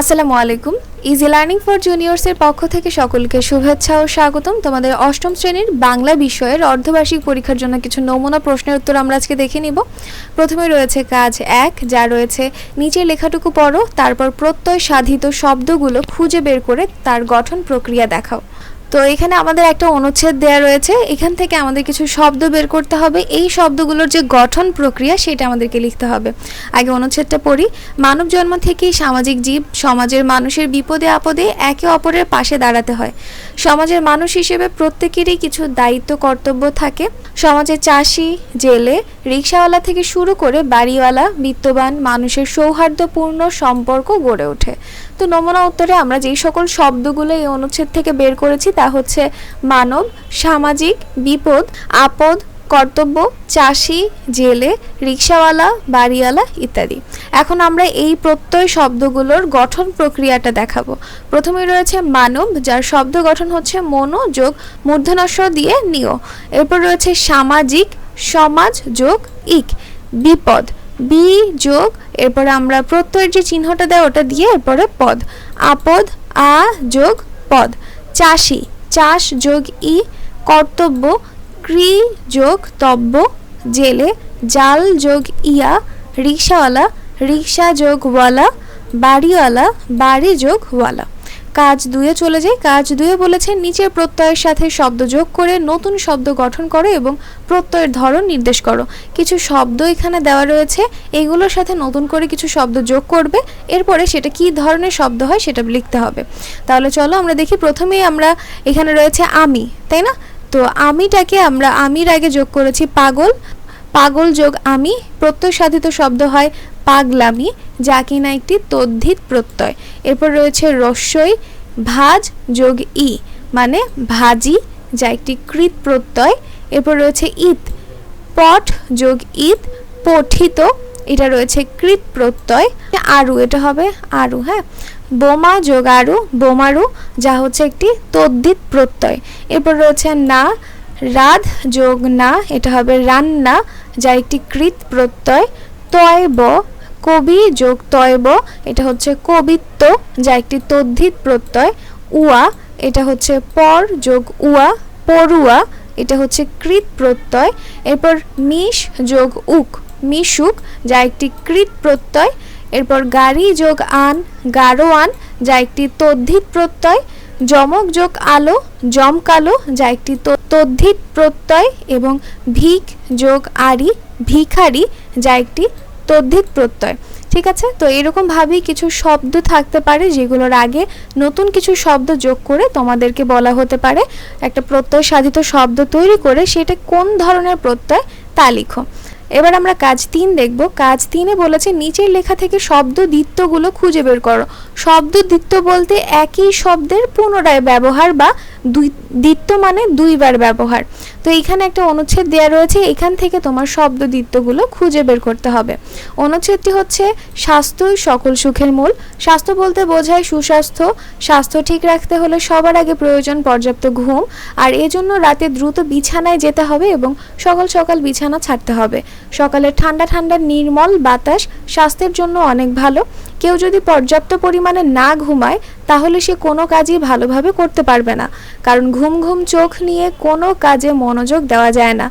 আসসালামু আলাইকুম। Easy learning for জুনিয়র্সের পক্ষ থেকে সকলকে শুভেচ্ছা ও স্বাগতম। তোমাদের অষ্টম শ্রেণির বাংলা বিষয়ের অর্ধবার্ষিক পরীক্ষার জন্য কিছু নমুনা প্রশ্নের উত্তর আমরা আজকে দেখে নিব। প্রথমে রয়েছে কাজ এক, যা রয়েছে নিচের লেখাটুকু পড়ো, তারপর প্রত্যয় সাধিত শব্দগুলো খুঁজে বের করে তার গঠন প্রক্রিয়া দেখাও। তো এখানে আমাদের একটা অনুচ্ছেদ দেয়া রয়েছে। এখান থেকে আমাদের কিছু শব্দ বের করতে হবে। এই শব্দগুলোর যে গঠন প্রক্রিয়া, সেটা আমাদেরকে লিখতে হবে। আগে অনুচ্ছেদটা পড়ি। মানব জন্ম থেকেই সামাজিক জীব, সমাজের মানুষের বিপদে আপদে একে অপরের পাশে দাঁড়াতে হয়। সমাজের মানুষ হিসেবে প্রত্যেকেরই কিছু দায়িত্ব, কর্তব্য থাকে। সমাজে চাষি, জেলে, রিক্সাওয়ালা থেকে শুরু করে বাড়িওয়ালা, বিত্তবান, মানুষের সৌহার্দ্যপূর্ণ সম্পর্ক গড়ে ওঠে। তো নমুনা উত্তরে আমরা যেই সকল শব্দগুলো এই অনুচ্ছেদ থেকে বের করেছি তা হচ্ছে মানব, সামাজিক, বিপদ, আপদ, কর্তব্য, চাষি, জেলে, রিক্সাওয়ালা, বাড়িওয়ালা ইত্যাদি। এখন আমরা এই প্রত্যয় শব্দগুলোর গঠন প্রক্রিয়াটা দেখাবো। প্রথমে রয়েছে মানব, যার শব্দ গঠন হচ্ছে মনো যোগ মূর্ধনস্ব দিয়ে নিয়। এরপর রয়েছে সামাজিক, সমাজ যোগ ইক, বিপদ। বি যোগ, এরপরে আমরা প্রত্যয়ের যে চিহ্নটা দেয় ওটা দিয়ে এরপরে পদ। আপদ, আ যোগ, পদ। চাষি, চাষ যোগ ই, কর্তব্য, ক্রি যোগ তব্য, জেলে, জাল যোগ ইয়া, রিক্সাওয়ালা, রিক্সা যোগ ওয়ালা, বাড়িওয়ালা, বাড়ি যোগ ওয়ালা। কাজ দুয়ে চলে যাই কাজ দুয়ে বলেছে, নিচের প্রত্যয়ের সাথে শব্দ যোগ করে নতুন শব্দ গঠন করো এবং প্রত্যয়ের ধরন নির্দেশ করো। কিছু শব্দ এখানে দেওয়া রয়েছে, এগুলোর সাথে নতুন করে কিছু শব্দ যোগ করবে। এরপরে সেটা কি ধরনের শব্দ হয় সেটা লিখতে হবে। তাহলে চলো আমরা দেখি, প্রথমেই আমরা এখানে রয়েছে আমি, তাই না? তো আমিটাকে আমরা আমির আগে যোগ করেছি পাগল। পাগল যোগ আমি প্রত্যয় সাধিত শব্দ হয় পাগলামি। যা কিনা একটি তদ্ধিত প্রত্যয়। এরপর রয়েছে রস্যই ভাজ যোগ ই মানে ভাজি, যা একটি কৃত প্রত্যয়। এরপর রয়েছে ঈদ পট যোগ ঈদ পঠিত, এটা রয়েছে কৃত প্রত্যয়। আরু, এটা হবে আরু হ্যাঁ? বোমা যোগ আরু, বোমারু, যা হচ্ছে একটি তদ্ধিত প্রত্যয়। এরপর রয়েছে না, রাধ যোগ না, এটা হবে রান্না, যা একটি কৃত প্রত্যয়। তয়ব কবি যোগ তয়ব এটা হচ্ছে কবিত্ব, যা একটি তদ্ধিত প্রত্যয়। উয়া, এটা হচ্ছে পর যোগ উয়া। পড়ুয়া এটা হচ্ছে কৃত প্রত্যয়। এরপর মিশ যোগ উক, মিশুক, যা একটি কৃত প্রত্যয়। এরপর গাড়ি যোগ আন গারোয়ান যা একটি তদ্ধিত প্রত্যয়। যমক যোগ আলো জমকালো যা একটি তদ্ধিত প্রত্যয়। এবং ভিক যোগ আরি, ভিখারি, যা একটি তদ্ধিত প্রত্যয়। ঠিক আছে? তো এরকমভাবেই কিছু শব্দ থাকতে পারে যেগুলোর আগে নতুন কিছু শব্দ যোগ করে তোমাদেরকে বলা হতে পারে। একটা প্রত্যয় সাধিত শব্দ তৈরি করে সেটা কোন ধরনের প্রত্যয় তা লিখো। এবার আমরা কাজ তিন দেখব। কাজ তিনে বলেছে, নিচের লেখা থেকে শব্দ দ্বিত্বগুলো খুঁজে বের করো। শব্দ দ্বিত্ব বলতে একই শব্দের পুনরায় ব্যবহার বা দুই, দ্বিত্ব মানে দুইবার ব্যবহার। তো এখানে একটা অনুচ্ছেদ দেওয়া রয়েছে, এখান থেকে তোমার শব্দ দ্বিত্বগুলো খুঁজে বের করতে হবে। অনুচ্ছেদটি হচ্ছে, স্বাস্থ্যই সকল সুখের মূল। স্বাস্থ্য বলতে বোঝায় সুস্বাস্থ্য। স্বাস্থ্য ঠিক রাখতে হলে সবার আগে প্রয়োজন পর্যাপ্ত ঘুম। আর এজন্য রাতে দ্রুত বিছানায় যেতে হবে এবং সকাল সকাল বিছানা ছাড়তে হবে। সকালে ঠান্ডা ঠান্ডা নির্মল বাতাস স্বাস্থ্যের জন্য অনেক ভালো। কেউ যদি পর্যাপ্ত পরিমাণে না ঘুমায়, তাহলে সে কোনো কাজই ভালোভাবে করতে পারবে না। কারণ ঘুম ঘুম চোখ নিয়ে কোনো কাজে মনোযোগ দেওয়া যায় না।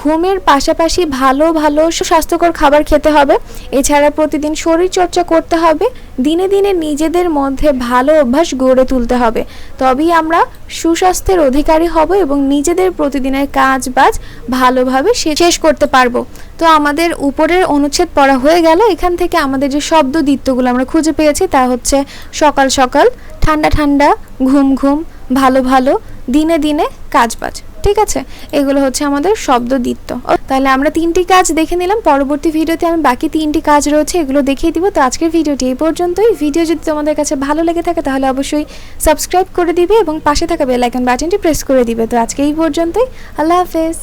ঘুমের পাশাপাশি ভালো ভালো স্বাস্থ্যকর খাবার খেতে হবে। এছাড়া প্রতিদিন শরীর চর্চা করতে হবে। দিনে দিনে নিজেদের মধ্যে ভালো অভ্যাস গড়ে তুলতে হবে। তবেই আমরা সুস্বাস্থ্যের অধিকারী হব এবং নিজেদের প্রতিদিনের কাজ বাজ ভালোভাবে শেষ করতে পারব। তো আমাদের উপরের অনুচ্ছেদ পড়া হয়ে গেল। এখান থেকে আমাদের যে শব্দ দ্বিত্বগুলো আমরা খুঁজে পেয়েছি তা হচ্ছে সকাল সকাল, ঠান্ডা ঠান্ডা, ঘুম ঘুম, ভালো ভালো, দিনে দিনে কাজ বাজ ঠিক আছে? এগুলো হচ্ছে আমাদের শব্দ দ্বিত্ব তাহলে আমরা তিনটি কাজ দেখে নিলাম। পরবর্তী ভিডিওতে আমি বাকি তিনটি কাজ রয়েছে, এগুলো দেখিয়ে দিব। তো আজকের ভিডিওটি এই পর্যন্তই। ভিডিও যদি তোমাদের কাছে ভালো লেগে থাকে, তাহলে অবশ্যই সাবস্ক্রাইব করে দিবে এবং পাশে থাকা বেল আইকন বাটনটি প্রেস করে দিবে। তো আজকে এই পর্যন্তই। আল্লাহ হাফেজ।